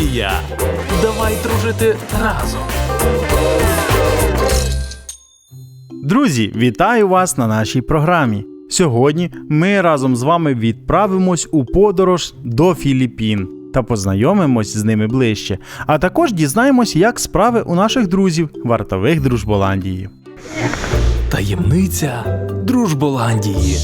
Дружболандія. Давай дружити разом. Друзі, вітаю вас на нашій програмі. Сьогодні ми разом з вами відправимось у подорож до Філіппін та познайомимось з ними ближче, а також дізнаємось, як справи у наших друзів, вартових Дружболандії. Таємниця Дружболандії.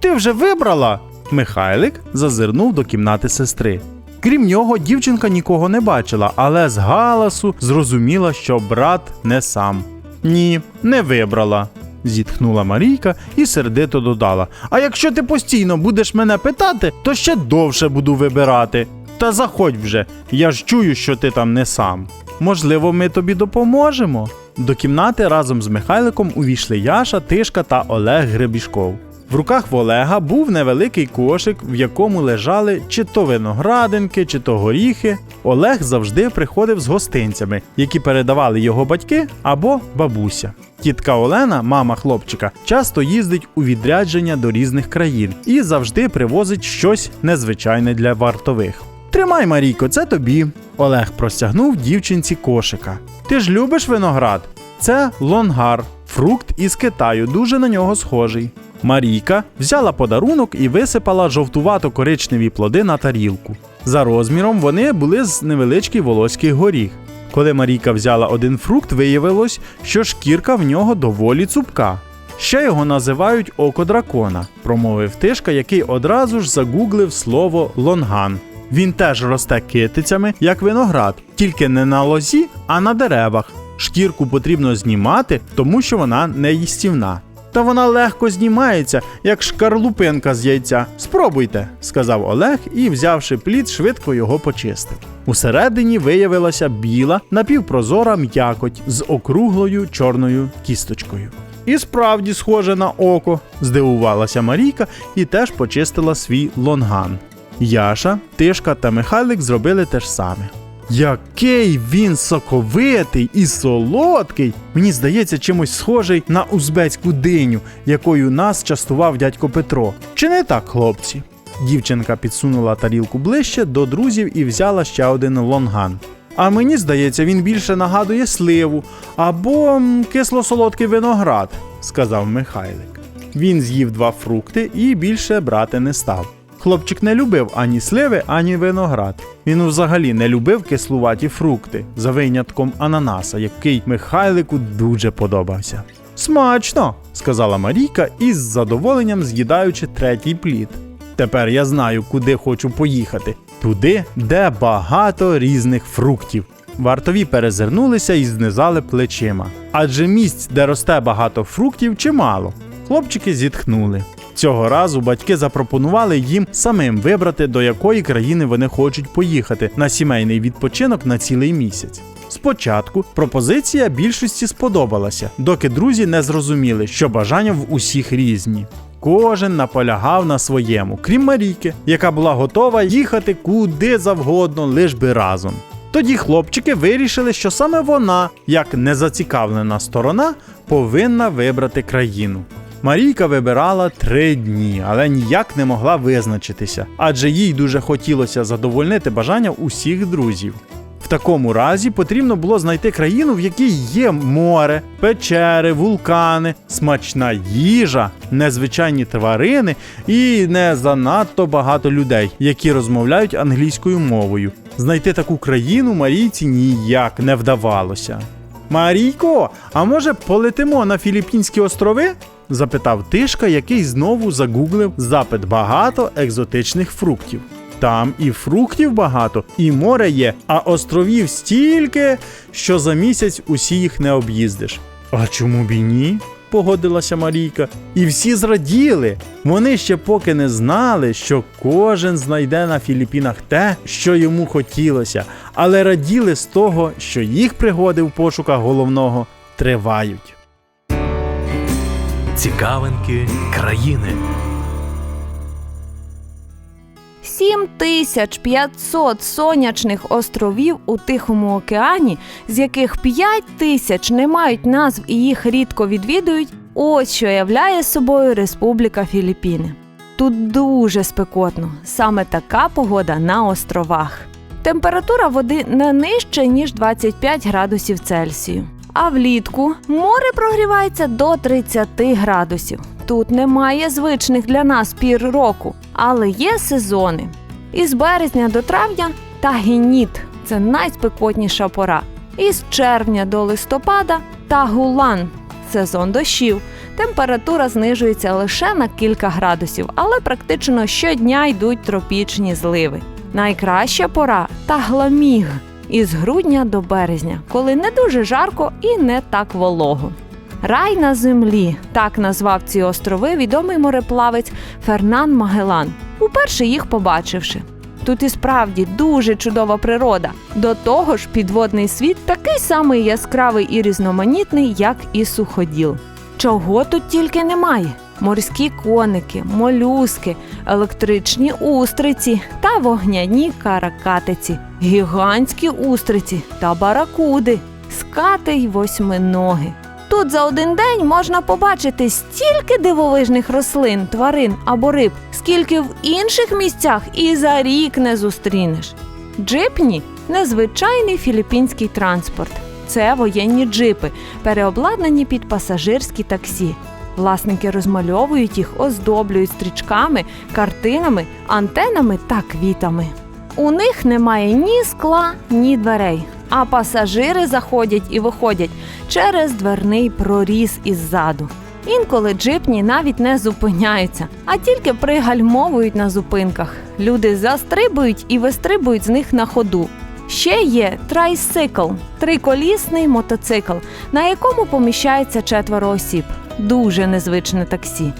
Ти вже вибрала? Михайлик зазирнув до кімнати сестри. Крім нього, дівчинка нікого не бачила, але з галасу зрозуміла, що брат не сам. Ні, не вибрала. зітхнула Марійка і сердито додала. А якщо ти постійно будеш мене питати, то ще довше буду вибирати. Та заходь вже, я ж чую, що ти там не сам. Можливо, ми тобі допоможемо. До кімнати разом з Михайликом увійшли Яша, Тишка та Олег Гребішков. В руках в Олега був невеликий кошик, в якому лежали чи то виноградинки, чи то горіхи. Олег завжди приходив з гостинцями, які передавали його батьки або бабуся. Тітка Олена, мама хлопчика, часто їздить у відрядження до різних країн і завжди привозить щось незвичайне для вартових. Тримай, Марійко, це тобі. Олег простягнув дівчинці кошика. Ти ж любиш виноград? Це лонгар, фрукт із Китаю, дуже на нього схожий. Марійка взяла подарунок і висипала жовтувато-коричневі плоди на тарілку. За розміром вони були з невеличкий волоський горіх. Коли Марійка взяла один фрукт, виявилось, що шкірка в нього доволі цупка. Ще його називають око дракона, промовив тишка, який одразу ж загуглив слово лонган. Він теж росте китицями, як виноград, тільки не на лозі, а на деревах. Шкірку потрібно знімати, тому що вона не їстівна. Та вона легко знімається, як шкарлупинка з яйця. Спробуйте, сказав Олег і, взявши плід, швидко його почистив. Усередині виявилася біла, напівпрозора м'якоть з округлою чорною кісточкою. І справді схоже на око, здивувалася Марійка і теж почистила свій лонган. Яша, Тишка та Михайлик зробили те ж саме. Який він соковитий і солодкий! Мені здається, чимось схожий на узбецьку диню, якою нас частував дядько Петро. Чи не так, хлопці? Дівчинка підсунула тарілку ближче до друзів і взяла ще один лонган. А мені здається, він більше нагадує сливу або кисло-солодкий виноград, сказав Михайлик. Він з'їв два фрукти і більше брати не став. Хлопчик не любив ані сливи, ані виноград. Він взагалі не любив кислуваті фрукти, за винятком ананаса, який Михайлику дуже подобався. Смачно, сказала Марійка із задоволенням з'їдаючи третій плід. Тепер я знаю, куди хочу поїхати. Туди, де багато різних фруктів. Вартові перезирнулися і знизали плечима. Адже місць, де росте багато фруктів, чимало. Хлопчики зітхнули. Цього разу батьки запропонували їм самим вибрати, до якої країни вони хочуть поїхати на сімейний відпочинок на цілий місяць. Спочатку пропозиція більшості сподобалася, доки друзі не зрозуміли, що бажання в усіх різні. Кожен наполягав на своєму, крім Марійки, яка була готова їхати куди завгодно, лиш би разом. Тоді хлопчики вирішили, що саме вона, як незацікавлена сторона, повинна вибрати країну. Марійка вибирала три дні, але ніяк не могла визначитися, адже їй дуже хотілося задовольнити бажання усіх друзів. В такому разі потрібно було знайти країну, в якій є море, печери, вулкани, смачна їжа, незвичайні тварини і не занадто багато людей, які розмовляють англійською мовою. Знайти таку країну Марійці ніяк не вдавалося. Марійко, а може полетимо на Філіппінські острови? Запитав Тишка, який знову загуглив запит багато екзотичних фруктів. Там і фруктів багато, і море є, а островів стільки, що за місяць усі їх не об'їздиш. А чому б і ні? погодилася Марійка. І всі зраділи. Вони ще поки не знали, що кожен знайде на Філіппінах те, що йому хотілося, але раділи з того, що їх пригоди в пошуках головного тривають. Цікавинки країни. 7500 сонячних островів у Тихому океані, з яких 5 тисяч не мають назв і їх рідко відвідують. Ось що являє собою Республіка Філіппіни. Тут дуже спекотно, саме така погода на островах. Температура води не нижча, ніж 25 градусів Цельсію. А влітку море прогрівається до 30 градусів. Тут немає звичних для нас пір року, але є сезони. Із березня до травня тагініт це найспекотніша пора. Із червня до листопада тагулан сезон дощів. Температура знижується лише на кілька градусів, але практично щодня йдуть тропічні зливи. Найкраща пора тагламіг із грудня до березня, коли не дуже жарко і не так волого. Рай на землі так назвав ці острови відомий мореплавець Фернан Магелан, уперше їх побачивши. Тут і справді дуже чудова природа. До того ж, підводний світ такий самий яскравий і різноманітний, як і суходіл. Чого тут тільки немає: морські коники, молюски, електричні устриці та вогняні каракатиці, гігантські устриці та баракуди, скати й восьминоги. Тут за один день можна побачити стільки дивовижних рослин, тварин або риб, скільки в інших місцях і за рік не зустрінеш. Джипні незвичайний філіппінський транспорт. Це воєнні джипи, переобладнані під пасажирські таксі. Власники розмальовують їх, оздоблюють стрічками, картинами, антенами та квітами. У них немає ні скла, ні дверей, а пасажири заходять і виходять через дверний проріз іззаду. Інколи джипні навіть не зупиняються, а тільки пригальмовують на зупинках. Люди застрибують і вистрибують з них на ходу. Ще є трайсикл триколісний мотоцикл, на якому поміщається четверо осіб. Дуже незвичне таксі.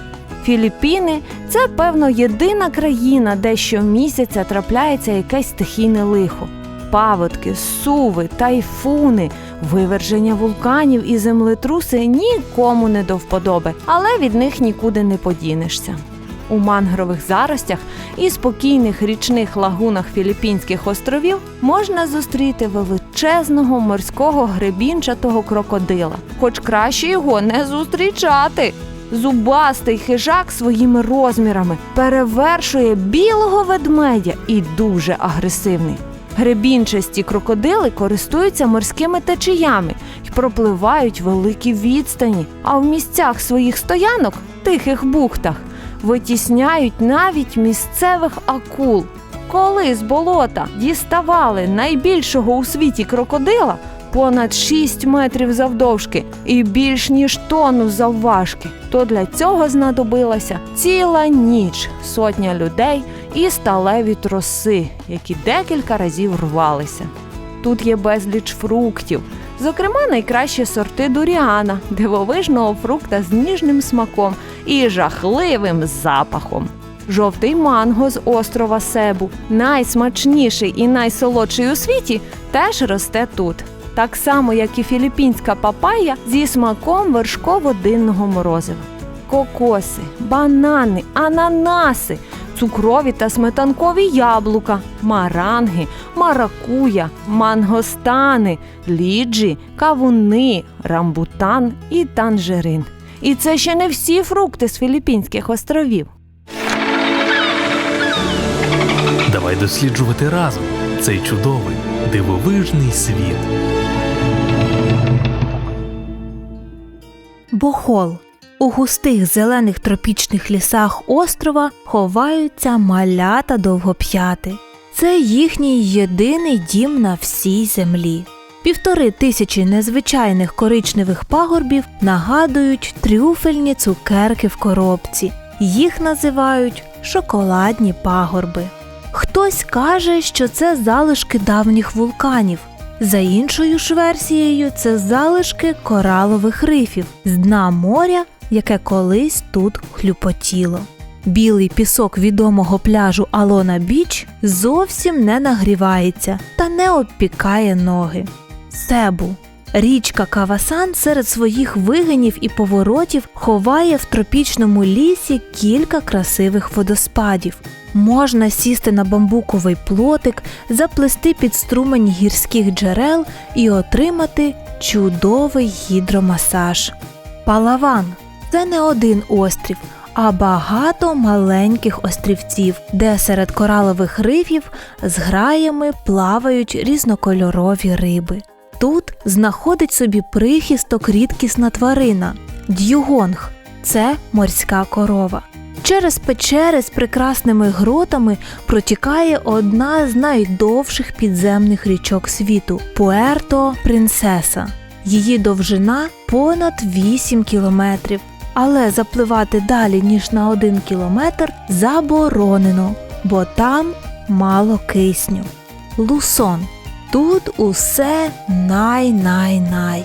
Філіппіни це, певно, єдина країна, де щомісяця трапляється якесь стихійне лихо. Паводки, суви, тайфуни, виверження вулканів і землетруси нікому не до вподоби, але від них нікуди не подінешся. У мангрових заростях і спокійних річних лагунах Філіппінських островів можна зустріти величезного морського гребінчатого крокодила, хоч краще його не зустрічати. Зубастий хижак своїми розмірами перевершує білого ведмедя і дуже агресивний. Гребінчасті крокодили користуються морськими течіями і пропливають великі відстані, а в місцях своїх стоянок, тихих бухтах, витісняють навіть місцевих акул. Коли з болота діставали найбільшого у світі крокодила понад 6 метрів завдовжки і більш ніж тонну завважки, то для цього знадобилася ціла ніч, сотня людей і сталеві троси, які декілька разів рвалися. Тут є безліч фруктів, зокрема найкращі сорти дуріана, дивовижного фрукта з ніжним смаком і жахливим запахом. Жовтий манго з острова Себу, найсмачніший і найсолодший у світі, теж росте тут. Так само, як і філіппінська папая зі смаком вершково-динного морозива. Кокоси, банани, ананаси, цукрові та сметанкові яблука, маранги, маракуя, мангостани, ліджі, кавуни, рамбутан і танжерин. І це ще не всі фрукти з Філіппінських островів. Давай досліджувати разом цей чудовий дивовижний світ. Бохол. У густих зелених тропічних лісах острова ховаються малята довгоп'яти. Це їхній єдиний дім на всій землі. Півтори тисячі незвичайних коричневих пагорбів нагадують трюфельні цукерки в коробці. Їх називають шоколадні пагорби. Хтось каже, що це залишки давніх вулканів. За іншою ж версією, це залишки коралових рифів з дна моря, яке колись тут хлюпотіло. Білий пісок відомого пляжу Алона Біч зовсім не нагрівається та не обпікає ноги. Себу. Річка Кавасан серед своїх вигинів і поворотів ховає в тропічному лісі кілька красивих водоспадів. Можна сісти на бамбуковий плотик, заплести під струмень гірських джерел і отримати чудовий гідромасаж. Палаван це не один острів, а багато маленьких острівців, де серед коралових рифів з граями плавають різнокольорові риби. Тут знаходить собі прихисток рідкісна тварина д'югонг це морська корова. Через печери з прекрасними гротами протікає одна з найдовших підземних річок світу Пуерто Принсеса. Її довжина понад 8 кілометрів, але запливати далі ніж на один кілометр заборонено, бо там мало кисню. Лусон. Тут усе най-най-най.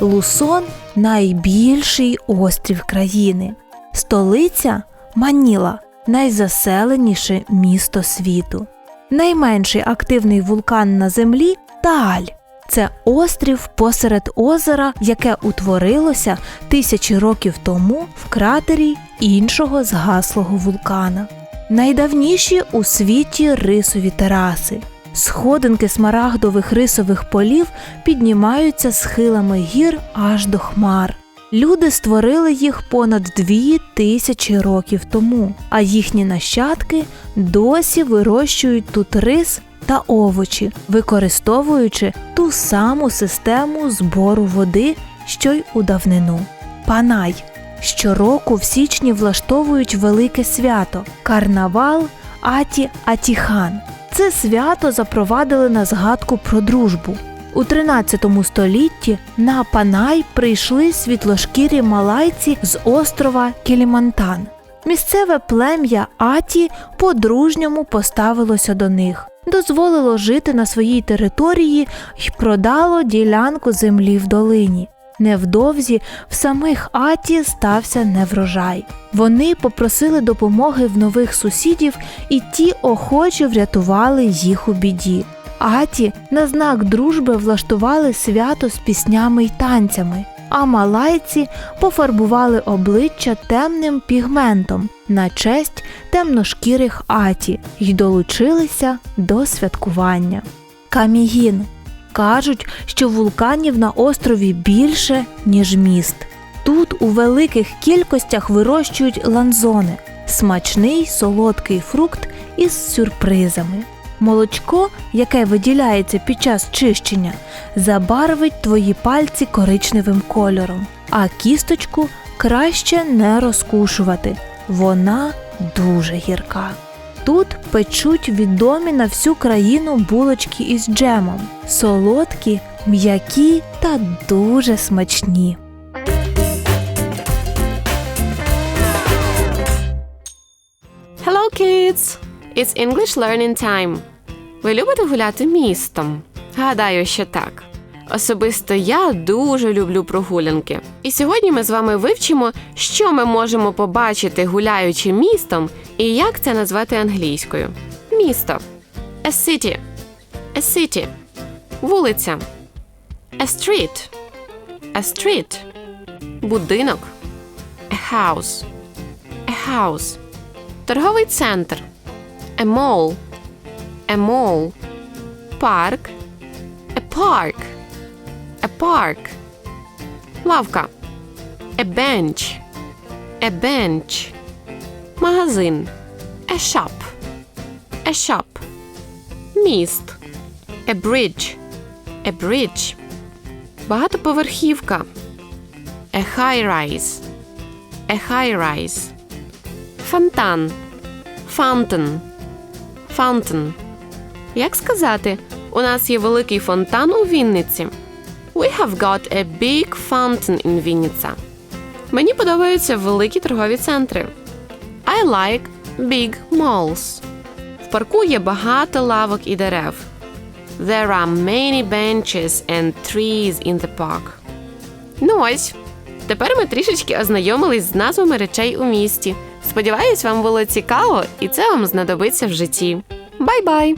Лусон найбільший острів країни. Столиця Маніла найзаселеніше місто світу. Найменший активний вулкан на землі Тааль. Це острів посеред озера, яке утворилося тисячі років тому в кратері іншого згаслого вулкана. Найдавніші у світі рисові тераси. Сходинки смарагдових рисових полів піднімаються схилами гір аж до хмар. Люди створили їх понад дві тисячі років тому, а їхні нащадки досі вирощують тут рис та овочі, використовуючи ту саму систему збору води, що й у давнину. Панай щороку в січні влаштовують велике свято карнавал Аті Атіхан. Це свято запровадили на згадку про дружбу. У 13 столітті на Панай прийшли світлошкірі малайці з острова Келімантан. Місцеве плем'я Аті по-дружньому поставилося до них, дозволило жити на своїй території й продало ділянку землі в долині. Невдовзі в самих Аті стався неврожай. Вони попросили допомоги в нових сусідів, і ті охоче врятували їх у біді. Аті на знак дружби влаштували свято з піснями й танцями, а малайці пофарбували обличчя темним пігментом на честь темношкірих аті й долучилися до святкування. Камігін кажуть, що вулканів на острові більше, ніж міст. Тут у великих кількостях вирощують ланзони смачний солодкий фрукт із сюрпризами. Молочко, яке виділяється під час чищення, забарвить твої пальці коричневим кольором, а кісточку краще не розкушувати. Вона дуже гірка. Тут печуть відомі на всю країну булочки із джемом, солодкі, м'які та дуже смачні. Hello, kids! It's English Learning Time. Ви любите гуляти містом? Гадаю, що так. Особисто я дуже люблю прогулянки. І сьогодні ми з вами вивчимо, що ми можемо побачити гуляючи містом і як це назвати англійською. Місто. A city. A city. Вулиця. A street. A street. Будинок. A house. A house. Торговий центр. A mall. A mall. Парк. A park. A park. Лавка. A bench. A bench. Магазин. A shop. A shop. Міст. A bridge. A bridge. Багатоповерхівка. A high rise. A high rise. Фонтан. Fountain. Fountain. Як сказати, у нас є великий фонтан у Вінниці. We have got a big fountain in Вінниця. Мені подобаються великі торгові центри. I like big malls. В парку є багато лавок і дерев. There are many benches and trees in the park. Ну ось. Тепер ми трішечки ознайомились з назвами речей у місті. Сподіваюсь, вам було цікаво, і це вам знадобиться в житті. Бай-бай!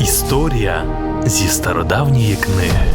Історія зі стародавньої книги.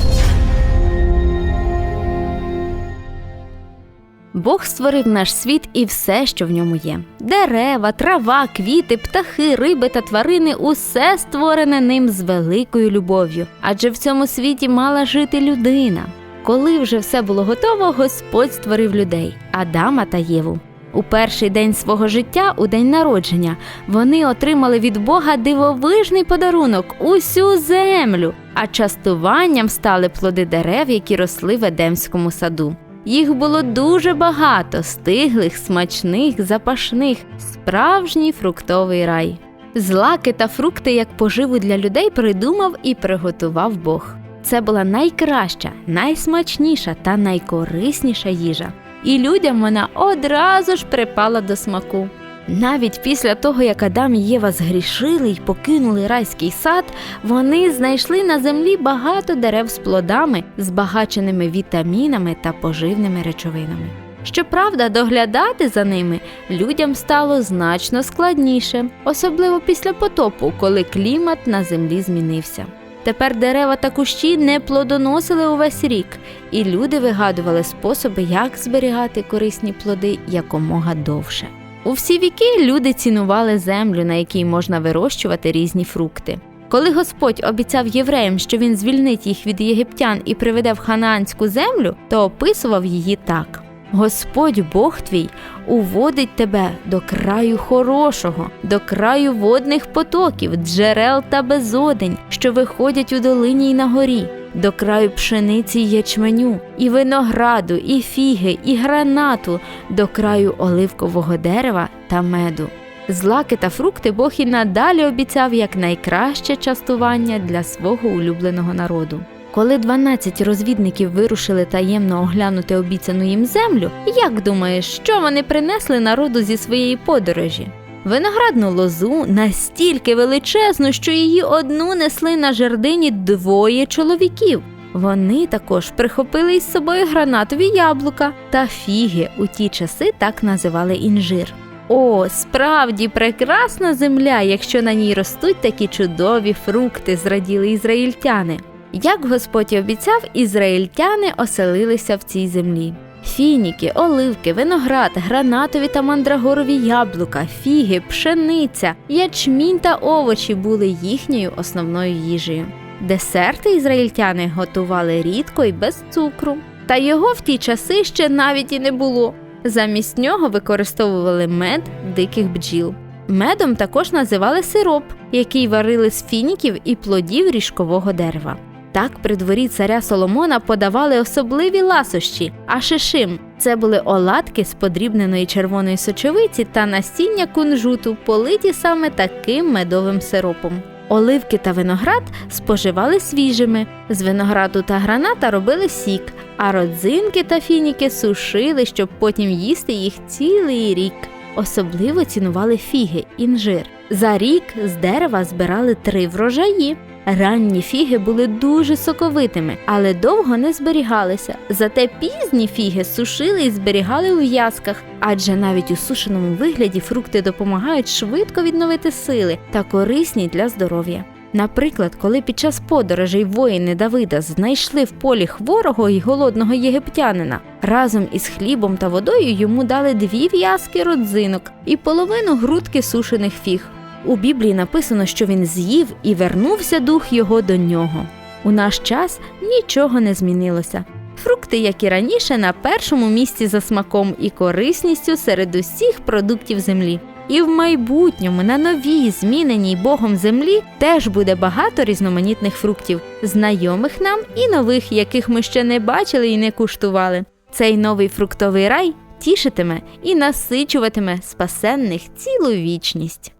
Бог створив наш світ і все, що в ньому є: дерева, трава, квіти, птахи, риби та тварини усе створене ним з великою любов'ю, адже в цьому світі мала жити людина. Коли вже все було готово, Господь створив людей Адама та Єву. У перший день свого життя, у день народження, вони отримали від Бога дивовижний подарунок усю землю, а частуванням стали плоди дерев, які росли в Едемському саду. Їх було дуже багато, стиглих, смачних, запашних, справжній фруктовий рай. Злаки та фрукти як поживу для людей придумав і приготував Бог. Це була найкраща, найсмачніша та найкорисніша їжа. І людям вона одразу ж припала до смаку. Навіть після того, як Адам і Єва згрішили й покинули райський сад, вони знайшли на землі багато дерев з плодами, збагаченими вітамінами та поживними речовинами. Щоправда, доглядати за ними людям стало значно складніше, особливо після потопу, коли клімат на землі змінився. Тепер дерева та кущі не плодоносили увесь рік, і люди вигадували способи, як зберігати корисні плоди якомога довше. У всі віки люди цінували землю, на якій можна вирощувати різні фрукти. Коли Господь обіцяв євреям, що він звільнить їх від єгиптян і приведе в ханаанську землю, то описував її так: Господь Бог твій уводить тебе до краю хорошого, до краю водних потоків, джерел та безодень, що виходять у долині й на горі, до краю пшениці й ячменю, і винограду, і фіги, і гранату, до краю оливкового дерева та меду. Злаки та фрукти Бог і надалі обіцяв як найкраще частування для свого улюбленого народу. Коли 12 розвідників вирушили таємно оглянути обіцяну їм землю, як думаєш, що вони принесли народу зі своєї подорожі? Виноградну лозу настільки величезну, що її одну несли на жердині двоє чоловіків. Вони також прихопили із собою гранатові яблука та фіги. У ті часи так називали інжир. О, справді прекрасна земля, якщо на ній ростуть такі чудові фрукти, зраділи ізраїльтяни. Як Господь і обіцяв, ізраїльтяни оселилися в цій землі. Фініки, оливки, виноград, гранатові та мандрагорові яблука, фіги, пшениця, ячмінь та овочі були їхньою основною їжею. Десерти ізраїльтяни готували рідко і без цукру. Та його в ті часи ще навіть і не було. Замість нього використовували мед диких бджіл. Медом також називали сироп, який варили з фініків і плодів ріжкового дерева. Так при дворі царя Соломона подавали особливі ласощі, а шишим це були оладки з подрібненої червоної сочовиці та насіння кунжуту, политі саме таким медовим сиропом. Оливки та виноград споживали свіжими, з винограду та граната робили сік, а родзинки та фініки сушили, щоб потім їсти їх цілий рік. Особливо цінували фіги, інжир. За рік з дерева збирали три врожаї. Ранні фіги були дуже соковитими, але довго не зберігалися. Зате пізні фіги сушили і зберігали у в'язках, адже навіть у сушеному вигляді фрукти допомагають швидко відновити сили та корисні для здоров'я. Наприклад, коли під час подорожей воїни Давида знайшли в полі хворого й голодного єгиптянина, разом із хлібом та водою йому дали дві в'язки родзинок і половину грудки сушених фіг. У Біблії написано, що він з'їв і вернувся дух його до нього. У наш час нічого не змінилося. Фрукти, як і раніше, на першому місці за смаком і корисністю серед усіх продуктів землі. І в майбутньому на новій, зміненій Богом землі теж буде багато різноманітних фруктів, знайомих нам і нових, яких ми ще не бачили і не куштували. Цей новий фруктовий рай тішитиме і насичуватиме спасенних цілу вічність.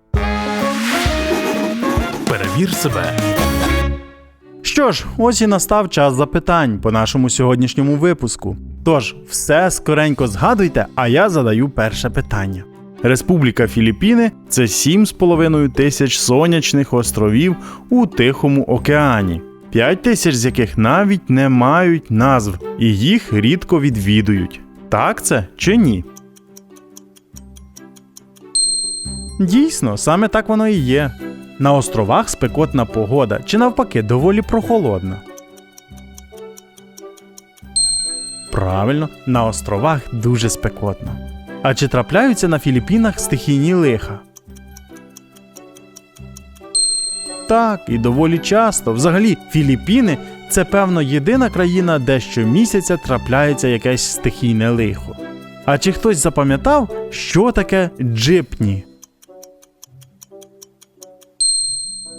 Перевір себе. Що ж, ось і настав час запитань по нашому сьогоднішньому випуску. Тож, все скоренько згадуйте, а я задаю перше питання. Республіка Філіппіни це 7,5 тисяч сонячних островів у Тихому океані, 5 тисяч з яких навіть не мають назв, і їх рідко відвідують. Так це чи ні? Дійсно, саме так воно і є. На островах спекотна погода чи навпаки доволі прохолодна. Правильно, на островах дуже спекотно. А чи трапляються на Філіппінах стихійні лиха? Так, і доволі часто. Взагалі, Філіппіни це певно єдина країна, де щомісяця трапляється якесь стихійне лихо. А чи хтось запам'ятав, що таке джипні?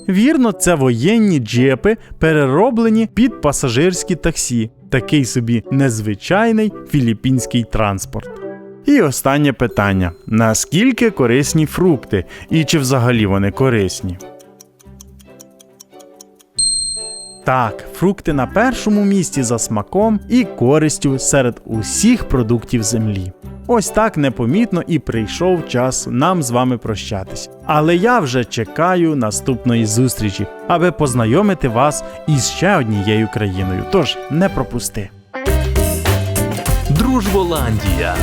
Вірно, це воєнні джипи, перероблені під пасажирські таксі, такий собі незвичайний філіппінський транспорт. І останнє питання: наскільки корисні фрукти, і чи взагалі вони корисні? Так, фрукти на першому місці за смаком і користю серед усіх продуктів землі. Ось так непомітно і прийшов час нам з вами прощатись. Але я вже чекаю наступної зустрічі, аби познайомити вас із ще однією країною. Тож не пропусти. Дружболандія.